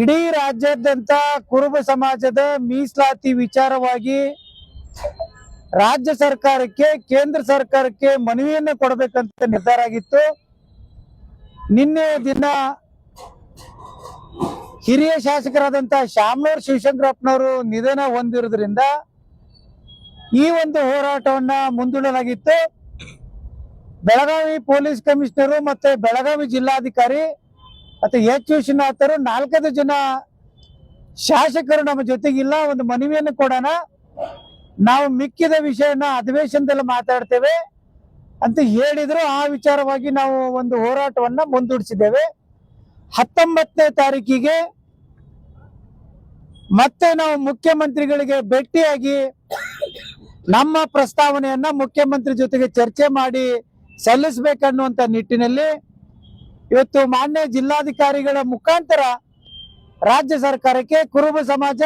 ಇಡೀ ರಾಜ್ಯಾದ್ಯಂತ ಕುರುಬ ಸಮಾಜದ ಮೀಸಲಾತಿ ವಿಚಾರವಾಗಿ ರಾಜ್ಯ ಸರ್ಕಾರಕ್ಕೆ, ಕೇಂದ್ರ ಸರ್ಕಾರಕ್ಕೆ ಮನವಿಯನ್ನು ಕೊಡಬೇಕಂತ ನಿರ್ಧಾರ ಆಗಿತ್ತು. ನಿನ್ನೆ ದಿನ ಹಿರಿಯ ಶಾಸಕರಾದಂತಹ ಶಾಮನೂರ್ ಶಿವಶಂಕರಪ್ಪನವರು ನಿಧನ ಹೊಂದಿರೋದ್ರಿಂದ ಈ ಒಂದು ಹೋರಾಟವನ್ನ ಮುಂದೂಡಲಾಗಿತ್ತು. ಬೆಳಗಾವಿ ಪೊಲೀಸ್ ಕಮಿಷನರು ಮತ್ತೆ ಬೆಳಗಾವಿ ಜಿಲ್ಲಾಧಿಕಾರಿ ಮತ್ತೆ ಎಚ್ ವಿಶ್ವನಾಥರು ನಾಲ್ಕೈದು ಜನ ಶಾಸಕರು ನಮ್ಮ ಜೊತೆಗಿಲ್ಲ ಒಂದು ಮನವಿಯನ್ನು ಕೊಡೋಣ. ನಾವು ಮಿಕ್ಕಿದ ವಿಷಯನ ಅಧಿವೇಶನದಲ್ಲಿ ಮಾತಾಡ್ತೇವೆ ಅಂತ ಹೇಳಿದ್ರು. ಆ ವಿಚಾರವಾಗಿ ನಾವು ಒಂದು ಹೋರಾಟವನ್ನ ಮುಂದೂಡಿಸಿದ್ದೇವೆ. ಹತ್ತೊಂಬತ್ತನೇ ತಾರೀಕಿಗೆ ಮತ್ತೆ ನಾವು ಮುಖ್ಯಮಂತ್ರಿಗಳಿಗೆ ಭೇಟಿಯಾಗಿ ನಮ್ಮ ಪ್ರಸ್ತಾವನೆಯನ್ನ ಮುಖ್ಯಮಂತ್ರಿ ಜೊತೆಗೆ ಚರ್ಚೆ ಮಾಡಿ ಸಲ್ಲಿಸಬೇಕನ್ನುವಂತ ನಿಟ್ಟಿನಲ್ಲಿ ಇವತ್ತು ಮಾನ್ಯ ಜಿಲ್ಲಾಧಿಕಾರಿಗಳ ಮುಖಾಂತರ ರಾಜ್ಯ ಸರ್ಕಾರಕ್ಕೆ ಕುರುಬ ಸಮಾಜ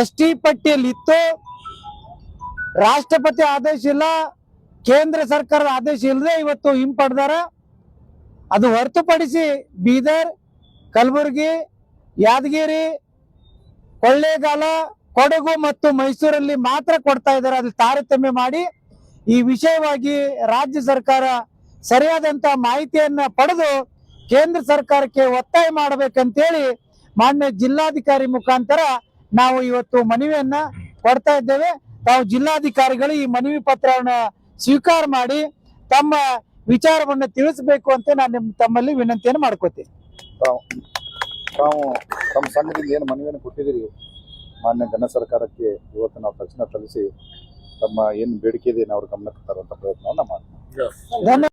ಎಸ್ ಟಿ ಪಟ್ಟಿಯಲ್ಲಿ ಇತ್ತು. ರಾಷ್ಟ್ರಪತಿ ಆದೇಶ ಇಲ್ಲ, ಕೇಂದ್ರ ಸರ್ಕಾರದ ಆದೇಶ ಇಲ್ಲದೆ ಇವತ್ತು ಹಿಂಪಡೆದಾರ ಅದು ಹೊರತುಪಡಿಸಿ ಬೀದರ್, ಕಲಬುರಗಿ, ಯಾದಗಿರಿ, ಕೊಳ್ಳೇಗಾಲ, ಕೊಡಗು ಮತ್ತು ಮೈಸೂರಲ್ಲಿ ಮಾತ್ರ ಕೊಡ್ತಾ ಇದ್ದಾರೆ. ಅಲ್ಲಿ ತಾರತಮ್ಯ ಮಾಡಿ ಈ ವಿಷಯವಾಗಿ ರಾಜ್ಯ ಸರ್ಕಾರ ಸರಿಯಾದಂತ ಮಾಹಿತಿಯನ್ನ ಪಡೆದು ಕೇಂದ್ರ ಸರ್ಕಾರಕ್ಕೆ ಒತ್ತಾಯ ಮಾಡಬೇಕಂತೇಳಿ ಮಾನ್ಯ ಜಿಲ್ಲಾಧಿಕಾರಿ ಮುಖಾಂತರ ನಾವು ಇವತ್ತು ಮನವಿಯನ್ನ ಕೊಡ್ತಾ ಇದ್ದೇವೆ. ತಾವು ಜಿಲ್ಲಾಧಿಕಾರಿಗಳು ಈ ಮನವಿ ಪತ್ರವನ್ನ ಸ್ವೀಕಾರ ಮಾಡಿ ತಮ್ಮ ವಿಚಾರವನ್ನು ತಿಳಿಸಬೇಕು ಅಂತ ನಾನು ನಿಮ್ ತಮ್ಮಲ್ಲಿ ವಿನಂತಿಯನ್ನು ಮಾಡ್ಕೋತೀನಿ. ತಾವು ತಾವು ತಮ್ಮ ಸಂಘದಿಂದ ಏನು ಮನವಿಯನ್ನು ಕೊಟ್ಟಿದ್ದೀರಿ? ಮಾನ್ಯ ಘನ ಸರ್ಕಾರಕ್ಕೆ ಇವತ್ತು ನಾವು ತಕ್ಷಣ ತಲುಪಿಸಿ ತಮ್ಮ ಏನು ಬೇಡಿಕೆ ಇದೆ ಅವ್ರ ಗಮನಕ್ಕೆ ತರುವಂತ ಪ್ರಯತ್ನವನ್ನು ಮಾಡ್ತೀವಿ. ಧನ್ಯವಾದ.